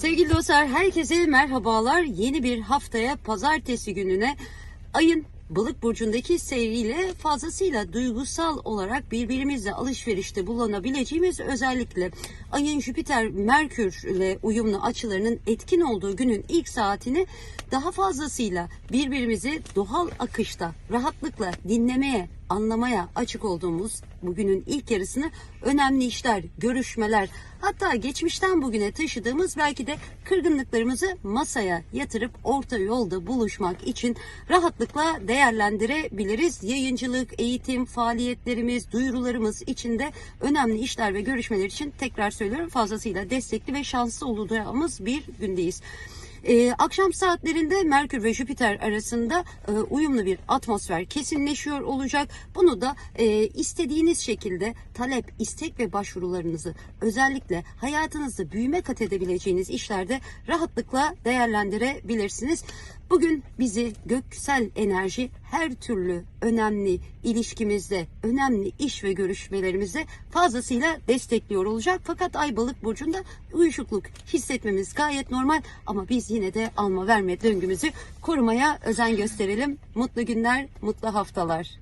Sevgili dostlar herkese merhabalar. Yeni bir haftaya pazartesi gününe ayın balık burcundaki seyriyle fazlasıyla duygusal olarak birbirimizle alışverişte bulunabileceğimiz özellikle ayın Jüpiter Merkür ile uyumlu açılarının etkin olduğu günün ilk saatini daha fazlasıyla birbirimizi doğal akışta rahatlıkla dinlemeye anlamaya açık olduğumuz bugünün ilk yarısını önemli işler, görüşmeler, hatta geçmişten bugüne taşıdığımız belki de kırgınlıklarımızı masaya yatırıp orta yolda buluşmak için rahatlıkla değerlendirebiliriz. Yayıncılık, eğitim, faaliyetlerimiz, duyurularımız içinde önemli işler ve görüşmeler için tekrar söylüyorum fazlasıyla destekli ve şanslı olacağımız bir gündeyiz. Ee, akşam saatlerinde Merkür ve Jüpiter arasında e, uyumlu bir atmosfer kesinleşiyor olacak. Bunu da e, istediğiniz şekilde talep, istek ve başvurularınızı özellikle hayatınızda büyüme kat edebileceğiniz işlerde rahatlıkla değerlendirebilirsiniz. Bugün bizi göksel enerji her türlü önemli ilişkimizde, önemli iş ve görüşmelerimizde fazlasıyla destekliyor olacak. Fakat Ay Balık burcunda uyuşukluk hissetmemiz gayet normal ama biz yine de alma verme döngümüzü korumaya özen gösterelim. Mutlu günler, mutlu haftalar.